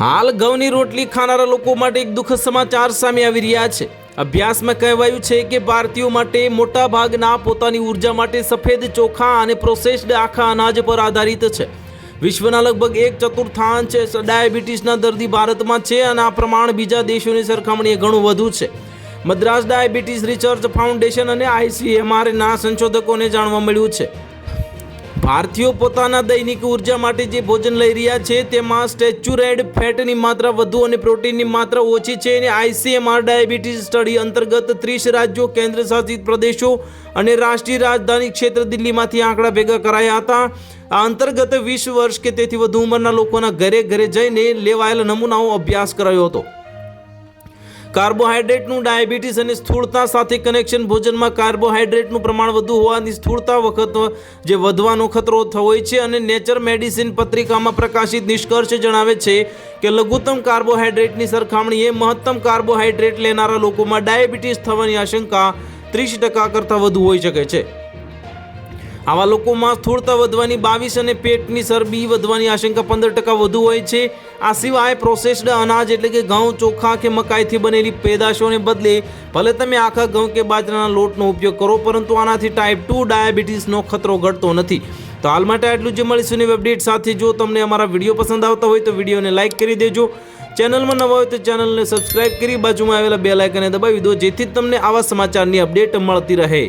હાલ ઘઉંની રોટલી ખાનારા લોકો માટે એક દુઃખદ સમાચાર સામે આવી રહ્યા છે. અભ્યાસમાં કહેવાયું છે કે ભારતીયો માટે મોટા ભાગના પોતાની ઊર્જા માટે સફેદ ચોખા અને પ્રોસેસ્ડ આખા અનાજ પર આધારિત છે. વિશ્વના લગભગ એક ચતુર્થાંશ ડાયાબિટીસના દર્દી ભારતમાં છે અને આ પ્રમાણ બીજા દેશોની સરખામણીએ ઘણું વધુ છે. મદ્રાસ ડાયાબિટીસ રિસર્ચ ફાઉન્ડેશન અને આઈસીએમઆરના સંશોધકોને જાણવા મળ્યું છે. ભારતીયો પોતાના દૈનિક ઊર્જા માટે જે ભોજન લઈ રહ્યા છે, તેમાં સ્ટેચ્યુરેડ ફેટની માત્રા વધુ અને પ્રોટીનની માત્રા ઓછી છે અને આઈસીએમઆર ડાયાબિટીસ સ્ટડી અંતર્ગત ત્રીસ રાજ્યો કેન્દ્ર શાસિત પ્રદેશો અને રાષ્ટ્રીય રાજધાની ક્ષેત્ર દિલ્હીમાંથી આંકડા ભેગા કરાયા હતા. આ અંતર્ગત વીસ વર્ષ કે તેથી વધુ ઉંમરના લોકોના ઘરે ઘરે જઈને લેવાયેલા નમૂનાઓ અભ્યાસ કરાયો હતો. કાર્બોહાઈડ્રેટનું ડાયાબિટીસ અને સ્થૂળતા સાથે કનેક્શન ભોજનમાં કાર્બોહાઈડ્રેટનું પ્રમાણ વધુ હોવાની સ્થૂળતા વખત જે વધવાનો ખતરો હોય છે અને નેચર મેડિસિન પત્રિકામાં પ્રકાશિત નિષ્કર્ષ જણાવે છે કે લઘુત્તમ કાર્બોહાઈડ્રેટની સરખામણીએ મહત્તમ કાર્બોહાઈડ્રેટ લેનારા લોકોમાં ડાયાબિટીસ થવાની આશંકા ત્રીસ ટકા કરતાં વધુ હોઈ શકે છે. આવા લોકોમાં સ્થૂળતા વધવાની બાવીસ અને પેટની ચરબી વધવાની આશંકા પંદર ટકા વધુ હોય છે. આ સિવાય પ્રોસેસ્ડ અનાજ એટલે કે ઘઉં, ચોખા કે મકાઈથી બનેલી પેદાશોને બદલે ભલે તમે આખા ઘઉં કે બાજરાના લોટનો ઉપયોગ કરો, પરંતુ આનાથી ટાઈપ ટુ ડાયાબિટીસનો ખતરો ઘટતો નથી. તો હાલ માટે આટલું જ મળીશું નવી અપડેટ સાથે. જો તમને અમારા વીડિયો પસંદ આવતા હોય તો વિડીયોને લાઇક કરી દેજો. ચેનલમાં નવા હોય તો ચેનલને સબસ્ક્રાઇબ કરી બાજુમાં આવેલા બે લાઇકને દબાવી દો, જેથી તમને આવા સમાચારની અપડેટ મળતી રહે.